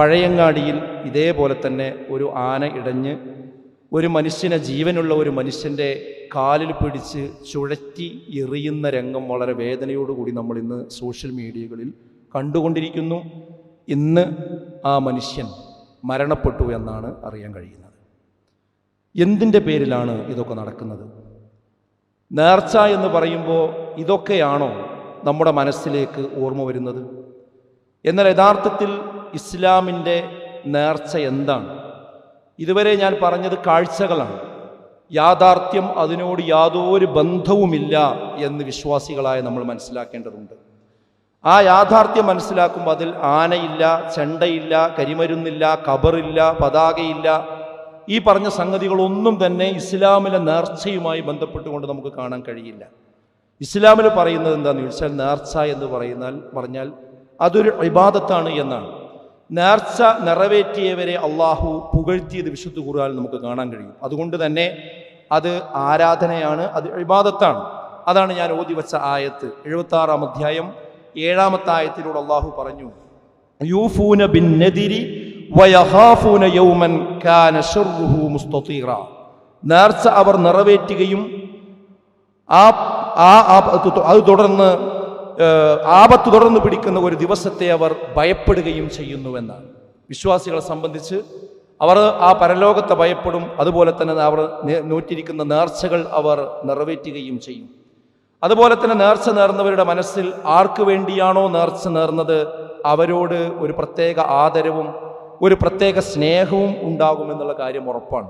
പഴയങ്ങാടിയിൽ ഇതേപോലെ തന്നെ ഒരു ആന ഇടഞ്ഞ് ഒരു മനുഷ്യനെ ജീവനുള്ള ഒരു മനുഷ്യന്റെ കാലിൽ പിടിച്ച് ചുഴറ്റി എറിയുന്ന രംഗം വളരെ വേദനയോടുകൂടി നമ്മൾ ഇന്ന് സോഷ്യൽ മീഡിയകളിൽ കണ്ടുകൊണ്ടിരിക്കുന്നു. ഇന്ന് ആ മനുഷ്യൻ മരണപ്പെട്ടു എന്നാണ് അറിയാൻ കഴിയുന്നത്. എന്തിന്റെ പേരിലാണ് ഇതൊക്കെ നടക്കുന്നത്? നേർച്ച എന്ന് പറയുമ്പോൾ ഇതൊക്കെയാണോ നമ്മുടെ മനസ്സിലേക്ക് ഓർമ്മ വരുന്നത്? എന്നാൽ യഥാർത്ഥത്തിൽ ഇസ്ലാമിന്റെ നേർച്ച എന്താണ്? ഇതുവരെ ഞാൻ പറഞ്ഞത് കാഴ്ചകളാണ്. യാഥാർത്ഥ്യം അതിനോട് യാതൊരു ബന്ധവുമില്ല എന്ന് വിശ്വാസികളായ നമ്മൾ മനസ്സിലാക്കേണ്ടതുണ്ട്. ആ യാഥാർത്ഥ്യം മനസ്സിലാക്കുമ്പോൾ അതിൽ ആനയില്ല ചെണ്ടയില്ല കരിമരുന്നില്ല കബറില്ല പതാകയില്ല. ഈ പറഞ്ഞ സംഗതികളൊന്നും തന്നെ ഇസ്ലാമിലെ നേർച്ചയുമായി ബന്ധപ്പെട്ടുകൊണ്ട് നമുക്ക് കാണാൻ കഴിയില്ല. ഇസ്ലാമിൽ പറയുന്നത് എന്താണെന്ന് ചോദിച്ചാൽ നേർച്ച എന്ന് പറയുന്നാൽ പറഞ്ഞാൽ അതൊരു ഇബാദത്താണ് എന്നാണ്. നേർച്ച നിറവേറ്റിയവരെ അള്ളാഹു പുകഴ്ത്തിയത് വിശുദ്ധ ഖുർആൻ നമുക്ക് കാണാൻ കഴിയും. അതുകൊണ്ട് തന്നെ അത് ആരാധനയാണ് അത് ഇബാദത്താണ്. അതാണ് ഞാൻ ഓതി വച്ച ആയത്ത്. എഴുപത്തി ആറാം അധ്യായം ഏഴാമത്തെ ആയത്തിലൂടെ അള്ളാഹു പറഞ്ഞു യൂഫൂന ബിൻ യൗമൻ കാന നേർച്ച അവർ നിറവേറ്റുകയും ആ അത് തുടർന്ന് ആപത്ത് തുടർന്ന് പിടിക്കുന്ന ഒരു ദിവസത്തെ അവർ ഭയപ്പെടുകയും ചെയ്യുന്നുവെന്നാണ്. വിശ്വാസികളെ സംബന്ധിച്ച് അവർ ആ പരലോകത്തെ ഭയപ്പെടും അതുപോലെ തന്നെ അവർ നൂറ്റിരിക്കുന്ന നേർച്ചകൾ അവർ നിറവേറ്റുകയും ചെയ്യും. അതുപോലെ തന്നെ നേർച്ച നേർന്നവരുടെ മനസ്സിൽ ആർക്കു വേണ്ടിയാണോ നേർച്ച നേർന്നത്? അവരോട് ഒരു പ്രത്യേക ആദരവും ഒരു പ്രത്യേക സ്നേഹവും ഉണ്ടാകുമെന്നുള്ള കാര്യം ഉറപ്പാണ്.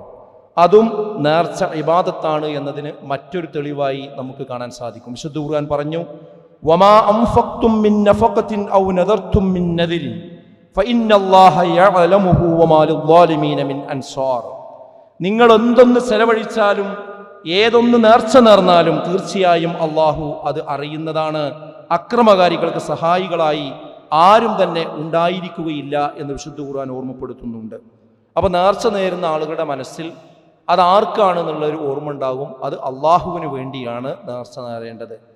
അതും നേർച്ച ഇബാദത്താണ് എന്നതിന് മറ്റൊരു തെളിവായി നമുക്ക് കാണാൻ സാധിക്കും. വിശുദ്ധ ഖുർആൻ പറഞ്ഞു വമാ من نفقة أو ഔ من نذر فإن ഫഇന്നല്ലാഹ يعلمه وما للظالمين മിൻ അൻസാർ. നിങ്ങൾ എന്തൊന്ന് ചെലവഴിച്ചാലും ഏതൊന്ന് നേർച്ച നേർന്നാലും തീർച്ചയായും അള്ളാഹു അത് അറിയുന്നതാണ്. അക്രമകാരികൾക്ക് സഹായികളായി ആരും തന്നെ ഉണ്ടായിരിക്കുകയില്ല എന്ന് വിശുദ്ധ ഖുർആൻ ഓർമ്മപ്പെടുത്തുന്നുണ്ട്. അപ്പോൾ നേർച്ച നേരുന്ന ആളുകളുടെ മനസ്സിൽ അത് ആർക്കാണെന്നുള്ളൊരു ഓർമ്മ ഉണ്ടാകും. അത് അള്ളാഹുവിന് വേണ്ടിയാണ് നേർച്ച നേരേണ്ടത്.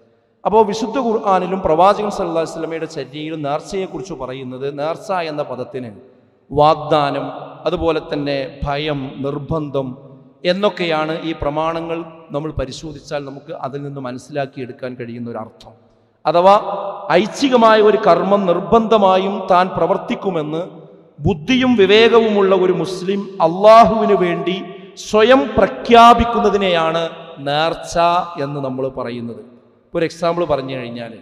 അപ്പോൾ വിശുദ്ധ ഖുർആാനിലും പ്രവാചകൻ സല്ലല്ലാഹു വസ്ലമയുടെ ചര്യയിലും നേർച്ചയെക്കുറിച്ച് പറയുന്നത് നേർച്ച എന്ന പദത്തിന് വാഗ്ദാനം അതുപോലെ തന്നെ ഭയം നിർബന്ധം എന്നൊക്കെയാണ് ഈ പ്രമാണങ്ങൾ നമ്മൾ പരിശോധിച്ചാൽ നമുക്ക് അതിൽ നിന്ന് മനസ്സിലാക്കിയെടുക്കാൻ കഴിയുന്ന ഒരു അർത്ഥം. അഥവാ ഐച്ഛികമായ ഒരു കർമ്മം നിർബന്ധമായും താൻ പ്രവർത്തിക്കുമെന്ന് ബുദ്ധിയും വിവേകവുമുള്ള ഒരു മുസ്ലിം അള്ളാഹുവിന് വേണ്ടി സ്വയം പ്രഖ്യാപിക്കുന്നതിനെയാണ് നേർച്ച എന്ന് നമ്മൾ പറയുന്നത്. ഒരു എക്സാമ്പിൾ പറഞ്ഞു കഴിഞ്ഞാൽ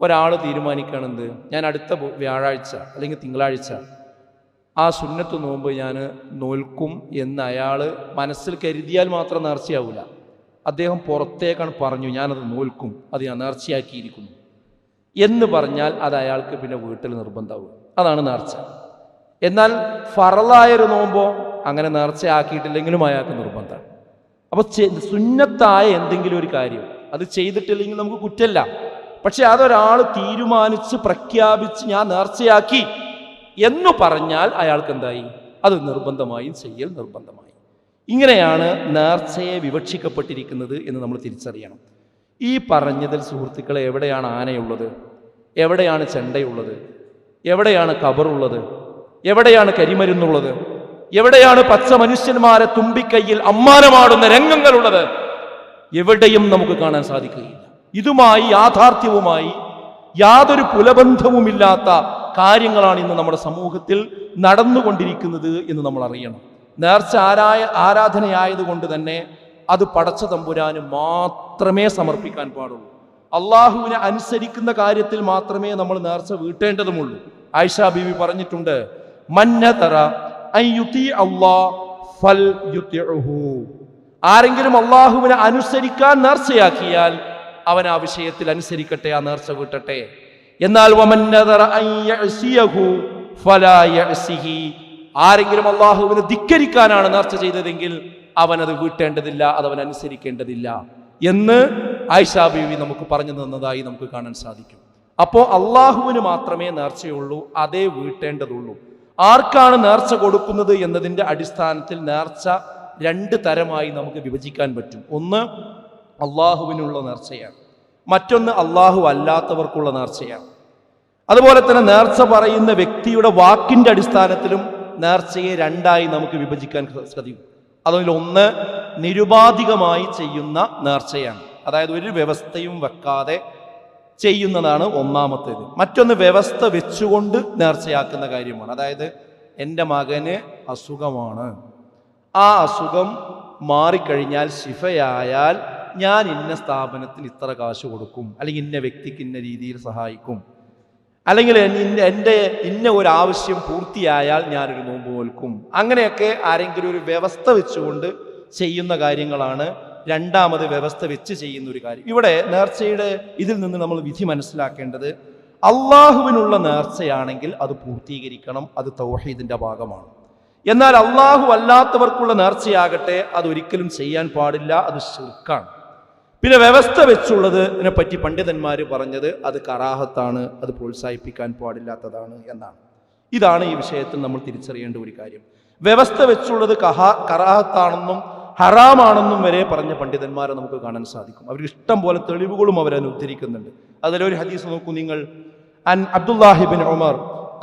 ഒരാൾ തീരുമാനിക്കുകയാണെന്ത് ഞാൻ അടുത്ത വ്യാഴാഴ്ച അല്ലെങ്കിൽ തിങ്കളാഴ്ച ആ സുന്നത്ത് നോമ്പ് ഞാൻ നോൽക്കും എന്ന് അയാൾ മനസ്സിൽ കരുതിയാൽ മാത്രം നേർച്ചയാവില്ല അദ്ദേഹം പുറത്തേക്കാണ് പറഞ്ഞു ഞാനത് നോൽക്കും അത് ഞാൻ നേർച്ചയാക്കിയിരിക്കുന്നു എന്ന് പറഞ്ഞാൽ അത് അയാൾക്ക് പിന്നെ വീട്ടിൽ നിർബന്ധമാവും. അതാണ് നേർച്ച. എന്നാൽ ഫറലായൊരു നോമ്പോ അങ്ങനെ നേർച്ചയാക്കിയിട്ടില്ലെങ്കിലും അയാൾക്ക് നിർബന്ധമാണ്. അപ്പോൾ സുന്നത്തായ എന്തെങ്കിലും ഒരു കാര്യം അത് ചെയ്തിട്ടില്ലെങ്കിൽ നമുക്ക് കുറ്റല്ല. പക്ഷെ അതൊരാൾ തീരുമാനിച്ച് പ്രഖ്യാപിച്ച് ഞാൻ നേർച്ചയാക്കി എന്ന് പറഞ്ഞാൽ അയാൾക്ക് എന്തായി അത് നിർബന്ധമായും ചെയ്യൽ നിർബന്ധമായി. ഇങ്ങനെയാണ് നേർച്ചയെ വിവക്ഷിക്കപ്പെട്ടിരിക്കുന്നത് എന്ന് നമ്മൾ തിരിച്ചറിയണം. ഈ പറഞ്ഞതിൽ സുഹൃത്തുക്കളെ എവിടെയാണ് ആനയുള്ളത്? എവിടെയാണ് ചെണ്ടയുള്ളത്? എവിടെയാണ് കബറുള്ളത്? എവിടെയാണ് കരിമരുന്നുള്ളത്? എവിടെയാണ് പച്ച മനുഷ്യന്മാരെ തുമ്പിക്കൈയിൽ അമ്മാനമാടുന്ന രംഗങ്ങളുള്ളത്? എവിടെയും നമുക്ക് കാണാൻ സാധിക്കുകയില്ല. ഇതുമായി യാഥാർത്ഥ്യവുമായി യാതൊരു പുലബന്ധവുമില്ലാത്ത കാര്യങ്ങളാണ് ഇന്ന് നമ്മുടെ സമൂഹത്തിൽ നടന്നുകൊണ്ടിരിക്കുന്നത് എന്ന് നമ്മൾ അറിയണം. നേർച്ച ആരായ ആരാധനയായതുകൊണ്ട് തന്നെ അത് പടച്ച തമ്പുരാന് മാത്രമേ സമർപ്പിക്കാൻ പാടുള്ളൂ. അള്ളാഹുവിനെ അനുസരിക്കുന്ന കാര്യത്തിൽ മാത്രമേ നമ്മൾ നേർച്ച വീട്ടേണ്ടതുമുള്ളൂ. ആയിഷ ബീവി പറഞ്ഞിട്ടുണ്ട് മന്നതറ അൻ യുതി ഫൽ യുതിഉഹു. ആരെങ്കിലും അള്ളാഹുവിനെ അനുസരിക്കാൻ നേർച്ചയാക്കിയാൽ അവൻ ആ വിഷയത്തിൽ അനുസരിക്കട്ടെ ആ നേർച്ച വീട്ടട്ടെ എന്നാൽ. ആരെങ്കിലും അള്ളാഹുവിനെ ധിക്കരിക്കാനാണ് നേർച്ച ചെയ്തതെങ്കിൽ അവൻ അത് വീട്ടേണ്ടതില്ല അവൻ അനുസരിക്കേണ്ടതില്ല എന്ന് ആയിഷാ ബീവി നമുക്ക് പറഞ്ഞു തന്നതായി നമുക്ക് കാണാൻ സാധിക്കും. അപ്പോൾ അള്ളാഹുവിന് മാത്രമേ നേർച്ചയുള്ളൂ അതേ വീട്ടേണ്ടതുള്ളൂ. ആർക്കാണ് നേർച്ച കൊടുക്കുന്നത് എന്നതിന്റെ അടിസ്ഥാനത്തിൽ നേർച്ച രണ്ട് തരമായി നമുക്ക് വിഭജിക്കാൻ പറ്റും. ഒന്ന് അള്ളാഹുവിനുള്ള നേർച്ചയാണ്. മറ്റൊന്ന് അള്ളാഹു അല്ലാത്തവർക്കുള്ള നേർച്ചയാണ്. അതുപോലെ തന്നെ നേർച്ച പറയുന്ന വ്യക്തിയുടെ വാക്കിന്റെ അടിസ്ഥാനത്തിലും നേർച്ചയെ രണ്ടായി നമുക്ക് വിഭജിക്കാൻ സാധിക്കും. അതിൽ ഒന്ന് നിരുപാധികമായി ചെയ്യുന്ന നേർച്ചയാണ്. അതായത് ഒരു വ്യവസ്ഥയും വെക്കാതെ ചെയ്യുന്നതാണ് ഒന്നാമത്തേത്. മറ്റൊന്ന് വ്യവസ്ഥ വെച്ചുകൊണ്ട് നേർച്ചയാക്കുന്ന കാര്യമാണ്. അതായത് എന്റെ മകന് അസുഖമാണ്. ആ അസുഖം മാറിക്കഴിഞ്ഞാൽ ശിഫയായാൽ ഞാൻ ഇന്ന സ്ഥാപനത്തിന് ഇത്ര കാശ് കൊടുക്കും അല്ലെങ്കിൽ ഇന്ന വ്യക്തിക്ക് ഇന്ന രീതിയിൽ സഹായിക്കും. അല്ലെങ്കിൽ എന്റെ ഇന്ന ഒരു ആവശ്യം പൂർത്തിയായാൽ ഞാനൊരു നോമ്പ് നോൽക്കും. അങ്ങനെയൊക്കെ ആരെങ്കിലും ഒരു വ്യവസ്ഥ വെച്ചുകൊണ്ട് ചെയ്യുന്ന കാര്യങ്ങളാണ് രണ്ടാമത് വ്യവസ്ഥ വെച്ച് ചെയ്യുന്ന ഒരു കാര്യം. ഇവിടെ നേർച്ചയുടെ ഇതിൽ നിന്ന് നമ്മൾ വിധി മനസ്സിലാക്കേണ്ടത് അള്ളാഹുവിനുള്ള നേർച്ചയാണെങ്കിൽ അത് പൂർത്തീകരിക്കണം അത് തൗഹീദിന്റെ ഭാഗമാണ്. എന്നാൽ അള്ളാഹു അല്ലാത്തവർക്കുള്ള നേർച്ചയാകട്ടെ അതൊരിക്കലും ചെയ്യാൻ പാടില്ല അത് ശുർക്കാണ്. പിന്നെ വ്യവസ്ഥ വെച്ചുള്ളത് ഇതിനെപ്പറ്റി പണ്ഡിതന്മാർ പറഞ്ഞത് അത് കറാഹത്താണ് അത് പ്രോത്സാഹിപ്പിക്കാൻ പാടില്ലാത്തതാണ് എന്നാണ്. ഇതാണ് ഈ വിഷയത്തിൽ നമ്മൾ തിരിച്ചറിയേണ്ട ഒരു കാര്യം. വ്യവസ്ഥ വെച്ചുള്ളത് കഹാ കറാഹത്താണെന്നും ഹറാമാണെന്നും വരെ പറഞ്ഞ പണ്ഡിതന്മാരെ നമുക്ക് കാണാൻ സാധിക്കും. അവർ ഇഷ്ടം പോലെ തെളിവുകളും അവർ ഉദ്ധരിക്കുന്നുണ്ട്. അതിലൊരു ഹദീസ് നോക്കൂ നിങ്ങൾ. അൻ അബ്ദുല്ലാഹിബിൻ ഉമർ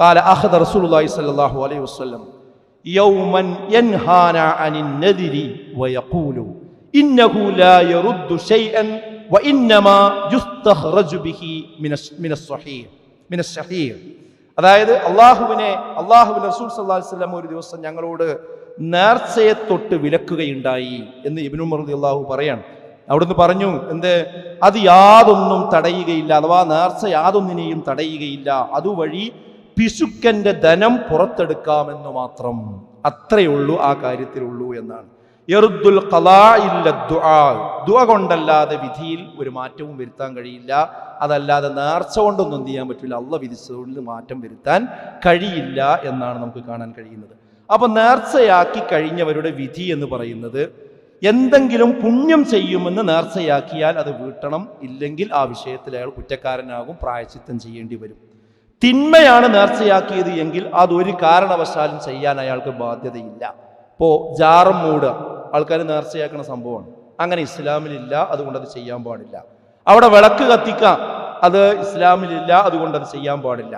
കാല അഹദ് റസൂൽ അലൈഹി വസല്ലം يوما ينهانا عن النذر ويقول إنه لا يرد شيئا وإنما يستخرج به من الس- من الصحيح من الصحيح അതായത് അള്ളാഹുവിനെ അള്ളാഹുവിൻ റസൂൽ സല്ലല്ലാഹു അലൈഹി വസല്ലം ഒരു ദിവസം ഞങ്ങളോട് നേർച്ചയെ തൊട്ട് വിലക്കുകയുണ്ടായി എന്ന് ഇബ്നു ഉമർ അള്ളാഹു പറയാണ് അവിടുന്ന് പറഞ്ഞു എന്ത് അത് യാതൊന്നും തടയുകയില്ല അഥവാ നേർച്ച യാതൊന്നിനെയും തടയുകയില്ല അതുവഴി പിശുക്കന്റെ ധനം പുറത്തെടുക്കാമെന്ന് മാത്രം അത്രയേ ഉള്ളൂ ആ കാര്യത്തിലുള്ളൂ എന്നാണ്. എറുദ്ദുൽ. ദുആ. കൊണ്ടല്ലാതെ വിധിയിൽ ഒരു മാറ്റവും വരുത്താൻ കഴിയില്ല. അതല്ലാതെ നേർച്ച കൊണ്ടൊന്നും എന്ത് ചെയ്യാൻ പറ്റില്ല. അള്ള വിധിച്ചതുകൊണ്ട് മാറ്റം വരുത്താൻ കഴിയില്ല എന്നാണ് നമുക്ക് കാണാൻ കഴിയുന്നത്. അപ്പൊ നേർച്ചയാക്കി കഴിഞ്ഞവരുടെ വിധി എന്ന് പറയുന്നത് എന്തെങ്കിലും പുണ്യം ചെയ്യുമെന്ന് നേർച്ചയാക്കിയാൽ അത് വീട്ടണം. ഇല്ലെങ്കിൽ ആ വിഷയത്തിൽ അയാൾ കുറ്റക്കാരനാകും പ്രായച്ചിത്തം ചെയ്യേണ്ടി വരും. തിന്മയാണ് നേർച്ചയാക്കിയത് എങ്കിൽ അതൊരു കാരണവശാലും ചെയ്യാൻ അയാൾക്ക് ബാധ്യതയില്ല. ഇപ്പോൾ ജാറം മൂടുക ആൾക്കാർ നേർച്ചയാക്കുന്ന സംഭവമാണ്. അങ്ങനെ ഇസ്ലാമിലില്ല അതുകൊണ്ട് അത് ചെയ്യാൻ പാടില്ല. അവിടെ വിളക്ക് കത്തിക്കാം അത് ഇസ്ലാമിലില്ല അതുകൊണ്ട് അത് ചെയ്യാൻ പാടില്ല.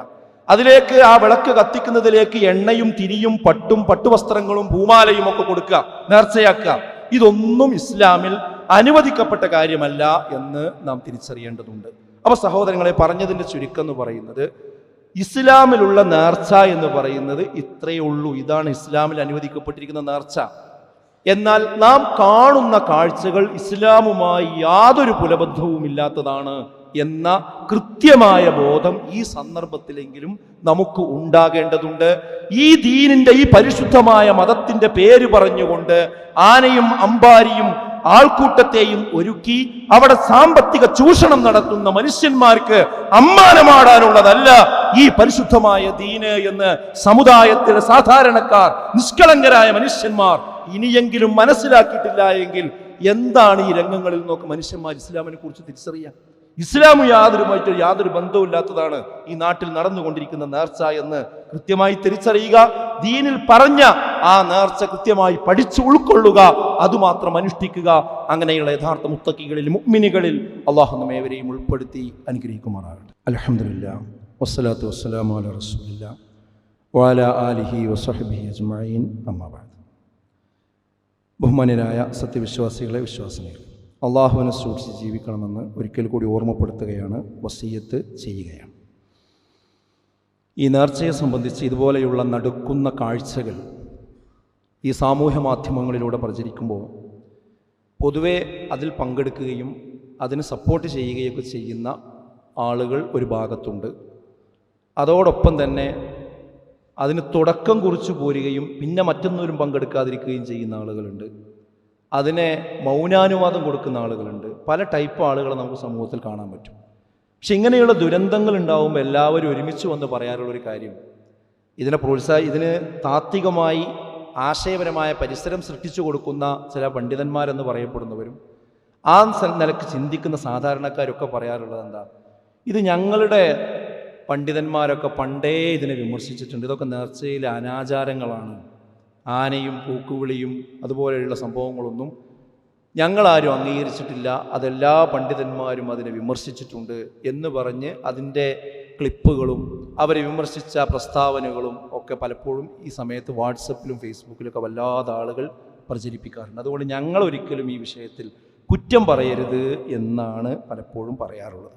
അതിലേക്ക് ആ വിളക്ക് കത്തിക്കുന്നതിലേക്ക് എണ്ണയും തിരിയും പട്ടും പട്ടുവസ്ത്രങ്ങളും ഭൂമാലയും ഒക്കെ കൊടുക്കുക നേർച്ചയാക്കുക. ഇതൊന്നും ഇസ്ലാമിൽ അനുവദിക്കപ്പെട്ട കാര്യമല്ല എന്ന് നാം തിരിച്ചറിയേണ്ടതുണ്ട്. അപ്പോൾ സഹോദരങ്ങളെ പറഞ്ഞതിന്റെ ചുരുക്കം എന്ന് പറയുന്നത് ഇസ്ലാമിലുള്ള നേർച്ച എന്ന് പറയുന്നത് ഇത്രയേ ഉള്ളൂ. ഇതാണ് ഇസ്ലാമിൽ അനുവദിക്കപ്പെട്ടിരിക്കുന്ന നേർച്ച. എന്നാൽ നാം കാണുന്ന കാഴ്ചകൾ ഇസ്ലാമുമായി യാതൊരു പുലബദ്ധവുമില്ലാത്തതാണ് എന്ന കൃത്യമായ ബോധം ഈ സന്ദർഭത്തിലെങ്കിലും നമുക്ക് ഉണ്ടാകേണ്ടതുണ്ട്. ഈ ദീനിന്റെ ഈ പരിശുദ്ധമായ മതത്തിന്റെ പേര് പറഞ്ഞുകൊണ്ട് ആനയും അമ്പാരിയും ആൾക്കൂട്ടത്തെയും ഒരുക്കി അവിടെ സാമ്പത്തിക ചൂഷണം നടത്തുന്ന മനുഷ്യന്മാർക്ക് അമ്മാനമാടാനുള്ളതല്ല ഈ പരിശുദ്ധമായ ദീന് എന്ന് സമുദായത്തിലെ സാധാരണക്കാർ നിഷ്കളങ്കരായ മനുഷ്യന്മാർ ഇനിയെങ്കിലും മനസ്സിലാക്കിയിട്ടില്ല എങ്കിൽ എന്താണ് ഈ രംഗങ്ങളിൽ നിന്നൊക്കെ മനുഷ്യന്മാർ ഇസ്ലാമിനെ കുറിച്ച് തിരിച്ചറിയാം ഇസ്ലാം യാതൊരുമായിട്ട് യാതൊരു ബന്ധവുമില്ലാത്തതാണ് ഈ നാട്ടിൽ നടന്നുകൊണ്ടിരിക്കുന്ന നേർച്ച എന്ന് കൃത്യമായി തിരിച്ചറിയുക ദീനിൽ പറഞ്ഞ ആ നേർച്ച കൃത്യമായി പഠിച്ചു ഉൾക്കൊള്ളുക അതുമാത്രം അനുഷ്ഠിക്കുക. അങ്ങനെയുള്ള യഥാർത്ഥ മുത്തക്കികളിൽ മുഗ്മിനികളിൽ അള്ളാഹു നമ്മേവരെയും ഉൾപ്പെടുത്തി അനുഗ്രഹിക്കുമാറാകട്ടെ. അലഹമില്ല വസ്സലാത്തു വസ്സലാമു അല വാല ആലിഹി വസഹബി അജ്മഈൻ അമ്മാബാദ് ബഹുമാനരായ സത്യവിശ്വാസികളെ വിശ്വാസിനികൾ അള്ളാഹുവിനെ സൂക്ഷിച്ച് ജീവിക്കണമെന്ന് ഒരിക്കൽ കൂടി ഓർമ്മപ്പെടുത്തുകയാണ് വസീയത്ത് ചെയ്യുകയാണ്. ഈ നേർച്ചയെ സംബന്ധിച്ച് ഇതുപോലെയുള്ള നടുക്കുന്ന കാഴ്ചകൾ ഈ സാമൂഹ്യ മാധ്യമങ്ങളിലൂടെ പ്രചരിക്കുമ്പോൾ പൊതുവെ അതിൽ പങ്കെടുക്കുകയും അതിന് സപ്പോർട്ട് ചെയ്യുകയൊക്കെ ചെയ്യുന്ന ആളുകൾ ഒരു ഭാഗത്തുണ്ട്. അതോടൊപ്പം തന്നെ അതിന് തുടക്കം കുറിച്ചു പോരുകയും പിന്നെ മറ്റൊന്നും പങ്കെടുക്കാതിരിക്കുകയും ചെയ്യുന്ന ആളുകളുണ്ട്. അതിനെ മൗനാനുവാദം കൊടുക്കുന്ന ആളുകളുണ്ട്. പല ടൈപ്പ് ആളുകളെ നമുക്ക് സമൂഹത്തിൽ കാണാൻ പറ്റും. പക്ഷെ ഇങ്ങനെയുള്ള ദുരന്തങ്ങൾ ഉണ്ടാവുമ്പോൾ എല്ലാവരും ഒരുമിച്ച് വന്ന് പറയാനുള്ള ഒരു കാര്യം ഇതിനെ പ്രോത്സാഹ ഇതിന് താത്വികമായി ആശയപരമായ പരിസരം സൃഷ്ടിച്ചു കൊടുക്കുന്ന ചില പണ്ഡിതന്മാരെന്ന് പറയപ്പെടുന്നവരും ആ നിലയ്ക്ക് ചിന്തിക്കുന്ന സാധാരണക്കാരൊക്കെ പറയാറുള്ളത് എന്താ? ഇത് ഞങ്ങളുടെ പണ്ഡിതന്മാരൊക്കെ പണ്ടേ ഇതിനെ വിമർശിച്ചിട്ടുണ്ട്. ഇതൊക്കെ നേർച്ചയിലെ അനാചാരങ്ങളാണ്. ആനയും പൂക്കുവിളിയും അതുപോലെയുള്ള സംഭവങ്ങളൊന്നും ഞങ്ങളാരും അംഗീകരിച്ചിട്ടില്ല. അതെല്ലാ പണ്ഡിതന്മാരും അതിനെ വിമർശിച്ചിട്ടുണ്ട് എന്ന് പറഞ്ഞ് അതിന്റെ ക്ലിപ്പുകളും അവരെ വിമർശിച്ച പ്രസ്താവനകളും ഒക്കെ പലപ്പോഴും ഈ സമയത്ത് വാട്സപ്പിലും ഫേസ്ബുക്കിലൊക്കെ വല്ലാതെ ആളുകൾ പ്രചരിപ്പിക്കാറുണ്ട്. അതുകൊണ്ട് ഞങ്ങൾ ഒരിക്കലും ഈ വിഷയത്തിൽ കുറ്റം പറയരുത് എന്നാണ് പലപ്പോഴും പറയാറുള്ളത്.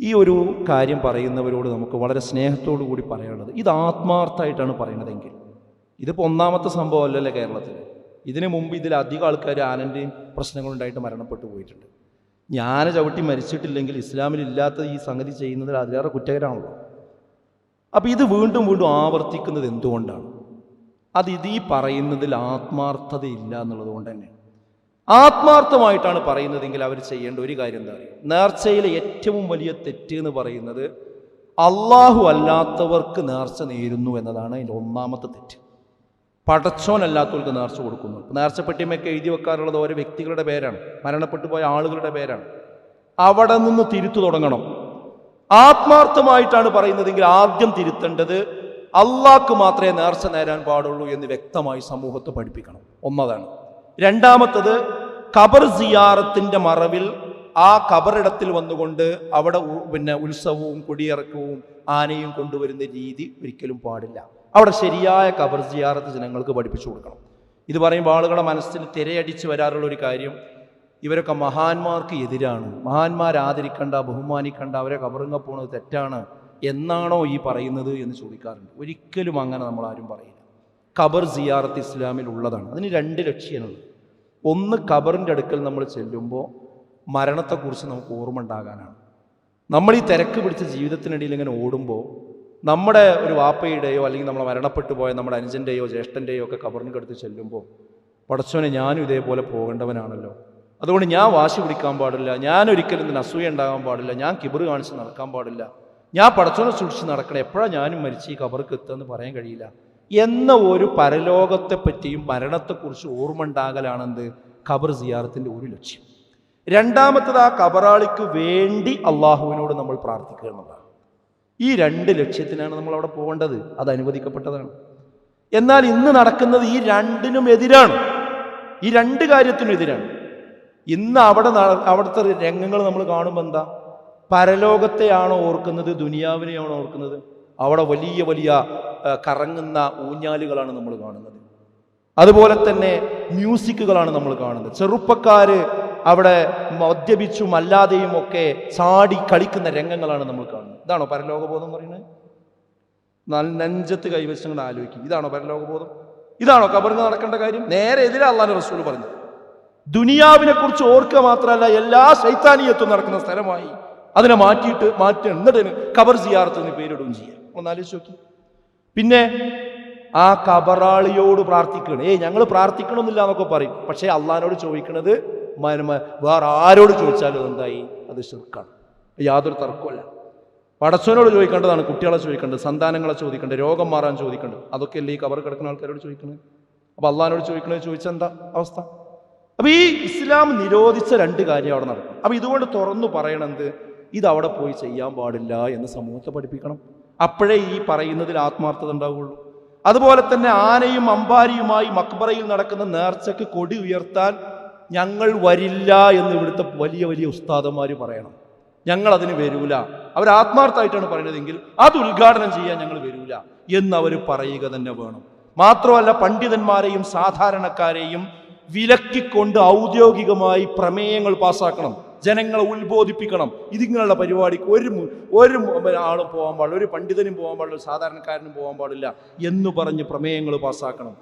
ഈ ഒരു കാര്യം പറയുന്നവരോട് നമുക്ക് വളരെ സ്നേഹത്തോടു കൂടി പറയാനുള്ളത് ഇത് ആത്മാർത്ഥമായിട്ടാണ് പറയുന്നതെങ്കിൽ ഇതിപ്പോൾ ഒന്നാമത്തെ സംഭവമല്ലല്ലേ കേരളത്തിൽ ഇതിനു മുമ്പ് ഇതിൽ അധികം ആൾക്കാർ ആനന്റെയും പ്രശ്നങ്ങളുണ്ടായിട്ട് മരണപ്പെട്ടു പോയിട്ടുണ്ട്. ഞാൻ ചവിട്ടി മരിച്ചിട്ടില്ലെങ്കിൽ ഇസ്ലാമിൽ ഇല്ലാത്ത ഈ സംഗതി ചെയ്യുന്നതിൽ അതിലേറെ കുറ്റകരമാണല്ലോ. അപ്പോൾ ഇത് വീണ്ടും വീണ്ടും ആവർത്തിക്കുന്നത് എന്തുകൊണ്ടാണ്? അത് ഇത് ഈ പറയുന്നതിൽ ആത്മാർത്ഥതയില്ല എന്നുള്ളത് കൊണ്ട് തന്നെ. ആത്മാർത്ഥമായിട്ടാണ് പറയുന്നതെങ്കിൽ അവർ ചെയ്യേണ്ട ഒരു കാര്യം എന്താ പറയുക നേർച്ചയിലെ ഏറ്റവും വലിയ തെറ്റ് എന്ന് പറയുന്നത് അള്ളാഹു അല്ലാത്തവർക്ക് നേർച്ച നേരുന്നു എന്നതാണ് അതിന്റെ ഒന്നാമത്തെ തെറ്റ്. പടച്ചോനല്ലാത്തവർക്ക് നേർച്ച കൊടുക്കുന്നു. നേർച്ചപ്പെട്ടിമയൊക്കെ എഴുതി വെക്കാറുള്ളത് ഓരോ വ്യക്തികളുടെ പേരാണ്. മരണപ്പെട്ടു പോയ ആളുകളുടെ പേരാണ്. അവിടെ നിന്ന് തിരുത്തു തുടങ്ങണം. ആത്മാർത്ഥമായിട്ടാണ് പറയുന്നതെങ്കിൽ ആദ്യം തിരുത്തേണ്ടത് അള്ളാഹ്ക്ക് മാത്രമേ നേർച്ച നേരാൻ പാടുള്ളൂ എന്ന് വ്യക്തമായി സമൂഹത്തെ പഠിപ്പിക്കണം. ഒന്നതാണ്. രണ്ടാമത്തത് ഖബർ സിയാറത്തിന്റെ മറവിൽ ആ ഖബറിടത്തിൽ വന്നുകൊണ്ട് അവിടെ പിന്നെ ഉത്സവവും കൊടിയിറക്കവും ആനയും കൊണ്ടുവരുന്ന രീതി ഒരിക്കലും പാടില്ല. അവിടെ ശരിയായ കബർ സിയാറത്ത് ജനങ്ങൾക്ക് പഠിപ്പിച്ചു കൊടുക്കണം. ഇത് പറയുമ്പോൾ ആളുകളുടെ മനസ്സിൽ തിരയടിച്ച് വരാറുള്ള ഒരു കാര്യം ഇവരൊക്കെ മഹാന്മാർക്ക് എതിരാണ്. മഹാന്മാരാദരിക്കണ്ട ബഹുമാനിക്കണ്ട അവരെ കബറുങ്ങ പോണത് തെറ്റാണ് എന്നാണോ ഈ പറയുന്നത് എന്ന് ചോദിക്കാറുണ്ട്. ഒരിക്കലും അങ്ങനെ നമ്മൾ ആരും പറയില്ല. കബർ സിയാറത്ത് ഇസ്ലാമിൽ ഉള്ളതാണ്. അതിന് രണ്ട് ലക്ഷ്യങ്ങൾ ഒന്ന് കബറിന്റെ അടുക്കൽ നമ്മൾ ചെല്ലുമ്പോൾ മരണത്തെക്കുറിച്ച് നമുക്ക് ഓർമ്മ ഉണ്ടാകാനാണ്. നമ്മൾ ഈ തിരക്ക് പിടിച്ച ജീവിതത്തിനിടയിൽ ഇങ്ങനെ ഓടുമ്പോൾ നമ്മുടെ ഒരു വാപ്പയുടെയോ അല്ലെങ്കിൽ നമ്മൾ മരണപ്പെട്ടു പോയ നമ്മുടെ അനുജന്റെയോ ജ്യേഷ്ഠന്റെയോ ഒക്കെ കബറിന് കടുത്ത് ചെല്ലുമ്പോൾ പടച്ചോനെ ഞാനും ഇതേപോലെ പോകേണ്ടവനാണല്ലോ. അതുകൊണ്ട് ഞാൻ വാശി പിടിക്കാൻ പാടില്ല. ഞാൻ ഒരിക്കലും ഇതിന് അസൂയ ഉണ്ടാകാൻ പാടില്ല. ഞാൻ കിബറ് കാണിച്ച് നടക്കാൻ പാടില്ല. ഞാൻ പടച്ചവനെ സൂക്ഷിച്ച് നടക്കണം. എപ്പോഴാണ് ഞാനും മരിച്ച് ഈ കബർക്ക് എത്തുമെന്ന് പറയാൻ കഴിയില്ല. എന്ന ഒരു പരലോകത്തെ പറ്റിയും മരണത്തെക്കുറിച്ച് ഓർമ്മ ഉണ്ടാകലാണെന്ത് ഖബർ സിയാറത്തിന്റെ ഒരു ലക്ഷ്യം. രണ്ടാമത്തത് ആ കബറാളിക്ക് വേണ്ടി അള്ളാഹുവിനോട് നമ്മൾ പ്രാർത്ഥിക്കുക എന്നുള്ളതാണ്. ഈ രണ്ട് ലക്ഷ്യത്തിനാണ് നമ്മൾ അവിടെ പോകേണ്ടത്. അത് അനുവദിക്കപ്പെട്ടതാണ്. എന്നാൽ ഇന്ന് നടക്കുന്നത് ഈ രണ്ടിനും എതിരാണ്. ഈ രണ്ട് കാര്യത്തിനും എതിരാണ്. ഇന്ന് അവിടെ അവിടുത്തെ രംഗങ്ങൾ നമ്മൾ കാണുമ്പോൾ എന്താ? പരലോകത്തെയാണോ ഓർക്കുന്നത് ദുനിയാവിനെയാണോ ഓർക്കുന്നത്? അവിടെ വലിയ വലിയ കറങ്ങുന്ന ഊഞ്ഞാലുകളാണ് നമ്മൾ കാണുന്നത്. അതുപോലെ തന്നെ മ്യൂസിക്കുകളാണ് നമ്മൾ കാണുന്നത്. ചെറുപ്പക്കാര് അവിടെ മദ്യപിച്ചും അല്ലാതെയും ഒക്കെ ചാടി കളിക്കുന്ന രംഗങ്ങളാണ് നമ്മൾ കാണുന്നത്. ഇതാണോ പരലോകബോധം എന്ന് പറയുന്നത്? നെഞ്ചത്ത് കൈവശങ്ങൾ ആലോചിക്കും. ഇതാണോ പരലോകബോധം? ഇതാണോ കബറിന് നടക്കേണ്ട കാര്യം? നേരെ എതിരെ അള്ളാഹ് റസൂൽ പറഞ്ഞു ദുനിയാവിനെ കുറിച്ച് ഓർക്കുക മാത്രമല്ല എല്ലാ ശൈത്താനീയത്വം നടക്കുന്ന സ്ഥലമായി. അതിനെ മാറ്റിയിട്ട് മാറ്റി എന്നിട്ട് കബർ സിയാറത്ത് എന്ന് പേരിടുകയും ചെയ്യാം. ഒന്ന് ആലോചിച്ച് നോക്കി. പിന്നെ ആ കബറാളിയോട് പ്രാർത്ഥിക്കണം ഏയ് ഞങ്ങൾ പ്രാർത്ഥിക്കണമെന്നില്ല എന്നൊക്കെ പറയും. പക്ഷേ അള്ളഹാനോട് ചോദിക്കണത് വേറെ ആരോട് ചോദിച്ചാലും എന്തായി അത് ശിർക്കാണ്. യാതൊരു തർക്കമല്ല പടച്ചവനോട് ചോദിക്കേണ്ടതാണ് കുട്ടികളെ ചോദിക്കേണ്ടത് സന്താനങ്ങളെ ചോദിക്കേണ്ടത് രോഗം മാറാൻ ചോദിക്കേണ്ടത്. അതൊക്കെയല്ലേ ഈ കവർ കിടക്കുന്ന ആൾക്കാരോട് ചോദിക്കുന്നത്? അപ്പോൾ അള്ളഹാനോട് ചോദിക്കണത് ചോദിച്ചാൽ എന്താ അവസ്ഥ? അപ്പൊ ഈ ഇസ്ലാം നിരോധിച്ച രണ്ട് കാര്യം അവിടെ നടക്കും. അപ്പൊ ഇതുകൊണ്ട് തുറന്നു പറയണത് ഇത് അവിടെ പോയി ചെയ്യാൻ പാടില്ല എന്ന് സമൂഹത്തെ പഠിപ്പിക്കണം. അപ്പോഴേ ഈ പറയുന്നതിൽ ആത്മാർത്ഥത ഉണ്ടാവുകയുള്ളൂ അതുപോലെ തന്നെ ആനയും അമ്പാരിയുമായി മക്ബറയിൽ നടക്കുന്ന നേർച്ചയ്ക്ക് കൊടി ഉയർത്താൻ ഞങ്ങൾ വരില്ല എന്ന് ഇവിടുത്തെ വലിയ വലിയ ഉസ്താദന്മാർ പറയണം. ഞങ്ങൾ അതിന് വരൂല. അവർ ആത്മാർത്ഥമായിട്ടാണ് പറയുന്നതെങ്കിൽ അത് ഉദ്ഘാടനം ചെയ്യാൻ ഞങ്ങൾ വരൂല എന്ന് അവർ പറയുക തന്നെ വേണം. മാത്രമല്ല പണ്ഡിതന്മാരെയും സാധാരണക്കാരെയും വിലക്കിക്കൊണ്ട് ഔദ്യോഗികമായി പ്രമേയങ്ങൾ പാസ്സാക്കണം ജനങ്ങളെ ഉത്ബോധിപ്പിക്കണം. ഇതിങ്ങനെയുള്ള പരിപാടിക്ക് ഒരു ഒരു ആളും പോകാൻ പാടില്ല. ഒരു പണ്ഡിതനും പോകാൻ പാടില്ല. സാധാരണക്കാരനും പോകാൻ പാടില്ല എന്ന് പറഞ്ഞ് പ്രമേയങ്ങൾ പാസ്സാക്കണം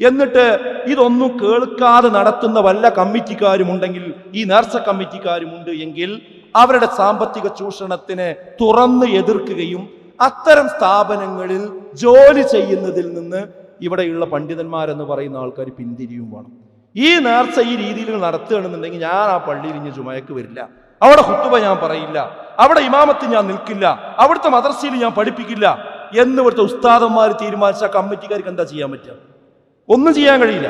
എന്നിട്ട് ഇതൊന്നും കേൾക്കാതെ നടത്തുന്ന വല്ല കമ്മിറ്റിക്കാരും ഉണ്ടെങ്കിൽ ഈ നേർച്ച കമ്മിറ്റിക്കാരുമുണ്ട് എങ്കിൽ അവരുടെ സാമ്പത്തിക ചൂഷണത്തിനെ തുറന്ന് എതിർക്കുകയും അത്തരം സ്ഥാപനങ്ങളിൽ ജോലി ചെയ്യുന്നതിൽ നിന്ന് ഇവിടെയുള്ള പണ്ഡിതന്മാരെന്ന് പറയുന്ന ആൾക്കാർ പിന്തിരിയും വേണം. ഈ നേർച്ച ഈ രീതിയിൽ നടത്തുകയാണെന്നുണ്ടെങ്കിൽ ഞാൻ ആ പള്ളിയിൽ ഇനി ജുമയക്ക് വരില്ല. അവിടെ ഹുത്തുബ ഞാൻ പറയില്ല. അവിടെ ഇമാമത്ത് ഞാൻ നിൽക്കില്ല. അവിടുത്തെ മദർസയിൽ ഞാൻ പഠിപ്പിക്കില്ല എന്ന് ഇവിടുത്തെ ഉസ്താദന്മാർ തീരുമാനിച്ച കമ്മിറ്റിക്കാർക്ക് എന്താ ചെയ്യാൻ പറ്റുക? ഒന്നും ചെയ്യാൻ കഴിയില്ല.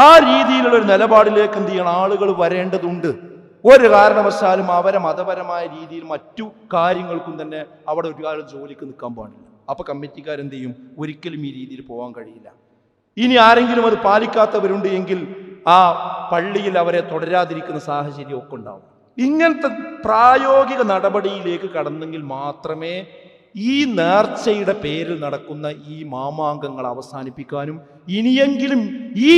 ആ രീതിയിലുള്ള ഒരു നിലപാടിലേക്ക് എന്ത് ചെയ്യണം? ആളുകൾ വരേണ്ടതുണ്ട്. ഒരു കാരണവശാലും അവരെ മതപരമായ രീതിയിൽ മറ്റു കാര്യങ്ങൾക്കും തന്നെ അവിടെ ഒരു കാലം ജോലിക്ക് നിൽക്കാൻ പാടില്ല. അപ്പൊ കമ്മിറ്റിക്കാരെന്ത് ചെയ്യും ഒരിക്കലും ഈ രീതിയിൽ പോകാൻ കഴിയില്ല. ഇനി ആരെങ്കിലും അത് പാലിക്കാത്തവരുണ്ട് എങ്കിൽ ആ പള്ളിയിൽ അവരെ തുടരാതിരിക്കുന്ന സാഹചര്യം ഒക്കെ ഉണ്ടാവും. ഇങ്ങനത്തെ പ്രായോഗിക നടപടിയിലേക്ക് കടന്നെങ്കിൽ മാത്രമേ ഈ നേർച്ചയുടെ പേരിൽ നടക്കുന്ന ഈ മാമാങ്കങ്ങൾ അവസാനിപ്പിക്കാനും ഇനിയെങ്കിലും ഈ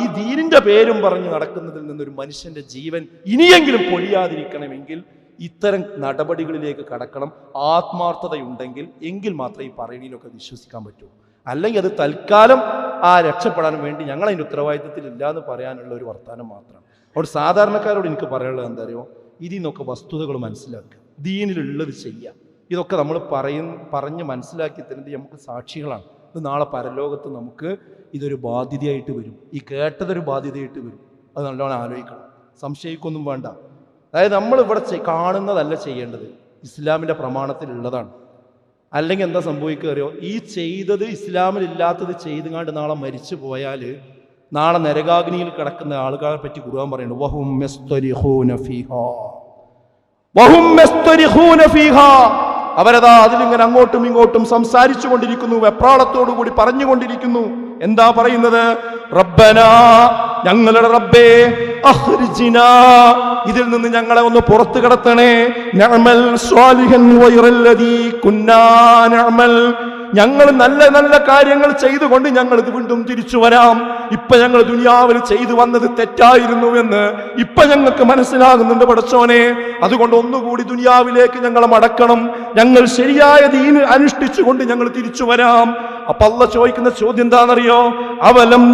ഈ ദീനിന്റെ പേരും പറഞ്ഞ് നടക്കുന്നതിൽ നിന്നൊരു മനുഷ്യന്റെ ജീവൻ ഇനിയെങ്കിലും പൊഴിയാതിരിക്കണമെങ്കിൽ ഇത്തരം നടപടികളിലേക്ക് കടക്കണം ആത്മാർത്ഥതയുണ്ടെങ്കിൽ എങ്കിൽ മാത്രമേ ഈ പറയണിയിലൊക്കെ വിശ്വസിക്കാൻ പറ്റൂ. അല്ലെങ്കിൽ അത് തൽക്കാലം ആ രക്ഷപ്പെടാൻ വേണ്ടി ഞങ്ങൾ അതിന്റെ ഉത്തരവാദിത്തത്തിൽ ഇല്ല എന്ന് പറയാനുള്ള ഒരു വർത്തമാനം മാത്രമാണ് അതുകൊണ്ട് സാധാരണക്കാരോട് എനിക്ക് പറയാനുള്ളത് എന്താ അറിയുമോ? ഇതിൽ നിന്നൊക്കെ വസ്തുതകൾ മനസ്സിലാക്കുക. ദീനിലുള്ളത് ചെയ്യുക ഇതൊക്കെ നമ്മൾ പറയും പറഞ്ഞ് മനസ്സിലാക്കി തരുന്നത് നമുക്ക് സാക്ഷികളാണ്. ഇത് നാളെ പരലോകത്ത് നമുക്ക് ഇതൊരു ബാധ്യതയായിട്ട് വരും. ഈ കേട്ടതൊരു ബാധ്യതയായിട്ട് വരും. അത് നല്ലോണം ആലോചിക്കണം. സംശയിക്കൊന്നും വേണ്ട. അതായത് നമ്മൾ ഇവിടെ കാണുന്നതല്ല ചെയ്യേണ്ടത്. ഇസ്ലാമിന്റെ പ്രമാണത്തിലുള്ളതാണ്. അല്ലെങ്കിൽ എന്താ സംഭവിക്കുക അറിയോ? ഈ ചെയ്തത് ഇസ്ലാമിലില്ലാത്തത് ചെയ്തുകൊണ്ട് നാളെ മരിച്ചു പോയാൽ നാളെ നരകാഗ്നിയിൽ കിടക്കുന്ന ആളുകളെ പറ്റി കുറുവാൻ പറയുന്നു അവരതാ അതിലിങ്ങനെ അങ്ങോട്ടും ഇങ്ങോട്ടും സംസാരിച്ചു കൊണ്ടിരിക്കുന്നു വെപ്രാളത്തോടുകൂടി പറഞ്ഞുകൊണ്ടിരിക്കുന്നു എന്താ പറയുന്നത്? റബ്ബനാ ഞങ്ങളുടെ റബ്ബേ അഹ്രിജിന ഇതിൽ നിന്ന് ഞങ്ങളെ ഒന്ന് പുറത്തു കടത്തണേ. നഅ്മൽ സ്വാലിഹൻ കുന്നാ നഅമൽ ഞങ്ങൾ നല്ല നല്ല കാര്യങ്ങൾ ചെയ്തുകൊണ്ട് ഞങ്ങൾ വീണ്ടും തിരിച്ചു വരാം. ഇപ്പൊ ഞങ്ങൾ ദുനിയാവിൽ ചെയ്തു വന്നത് തെറ്റായിരുന്നു എന്ന് ഇപ്പൊ ഞങ്ങൾക്ക് മനസ്സിലാകുന്നുണ്ട് പടച്ചോനെ. അതുകൊണ്ട് ഒന്നുകൂടി ദുനിയാവിലേക്ക് ഞങ്ങൾ മടക്കണം. ഞങ്ങൾ ശരിയായ ദീന് അനുഷ്ഠിച്ചുകൊണ്ട് ഞങ്ങൾ തിരിച്ചു വരാം. അപ്പൊ അല്ല ചോദിക്കുന്ന ചോദ്യം എന്താണെന്നറിയോ? അവലം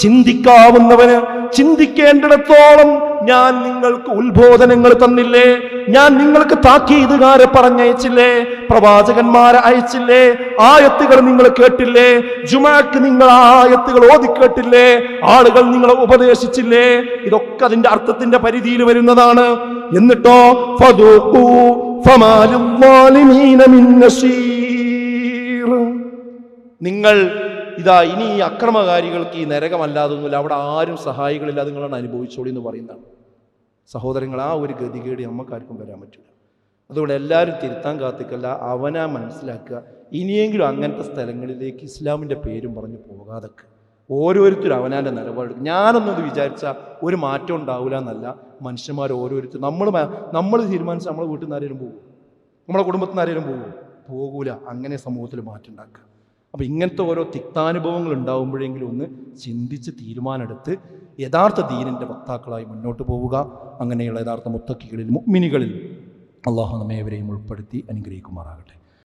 ചിന്തിക്കാവുന്നവന് ചിന്തിക്കേണ്ടിടത്തോളം ഞാൻ നിങ്ങൾക്ക് ഉത്ബോധനങ്ങൾ തന്നില്ലേ? ഞാൻ നിങ്ങൾക്ക് താക്കീതുകാരെ പറഞ്ഞയച്ചില്ലേ? പ്രവാചകന്മാരെ അയച്ചില്ലേ? ആയത്തുകൾ നിങ്ങൾ കേട്ടില്ലേ? ജുമാക്ക് നിങ്ങൾ ആയത്തുകൾ ഓതിക്കേട്ടില്ലേ ആളുകൾ നിങ്ങളെ ഉപദേശിച്ചില്ലേ? ഇതൊക്കെ അതിന്റെ അർത്ഥത്തിന്റെ പരിധിയിൽ വരുന്നതാണ്. എന്നിട്ടോ നിങ്ങൾ ഇതാ ഇനി ഈ അക്രമകാരികൾക്ക് ഈ നരകമല്ലാതൊന്നുമില്ല. അവിടെ ആരും സഹായികളില്ല നിങ്ങളാണ് അനുഭവിച്ചോളി എന്ന് പറയുന്നതാണ്. സഹോദരങ്ങൾ ആ ഒരു ഗതികേട് നമുക്കാർക്കും വരാൻ പറ്റില്ല. അതുകൊണ്ട് എല്ലാവരും തിരുത്താൻ കാത്തിക്കല്ല അവനാ മനസ്സിലാക്കുക. ഇനിയെങ്കിലും അങ്ങനത്തെ സ്ഥലങ്ങളിലേക്ക് ഇസ്ലാമിന്റെ പേരും പറഞ്ഞ് പോകാതെ ഓരോരുത്തരും അവനാന്റെ നിലപാട് ഞാനൊന്നത് വിചാരിച്ചാൽ ഒരു മാറ്റം ഉണ്ടാവില്ല എന്നല്ല. മനുഷ്യന്മാർ ഓരോരുത്തരും നമ്മൾ നമ്മൾ തീരുമാനിച്ച നമ്മളെ വീട്ടിൽ നിന്ന് ആരെങ്കിലും പോകും. നമ്മളെ കുടുംബത്തിൽ നിന്ന് ആരെങ്കിലും പോകും. പോകൂല. അങ്ങനെ സമൂഹത്തിൽ മാറ്റം ഉണ്ടാക്കുക. അപ്പം ഇങ്ങനത്തെ ഓരോ തിക്താനുഭവങ്ങൾ ഉണ്ടാകുമ്പോഴെങ്കിലും ഒന്ന് ചിന്തിച്ച് തീരുമാനമെടുത്ത് യഥാർത്ഥ ദീനിന്റെ വക്താക്കളായി മുന്നോട്ട് പോവുക. അങ്ങനെയുള്ള യഥാർത്ഥ മുത്തക്കികളിൽ മുഗ്മിനികളിൽ അള്ളാഹു നമ്മേവരെയും ഉൾപ്പെടുത്തി അനുഗ്രഹിക്കുമാറാകട്ടെ.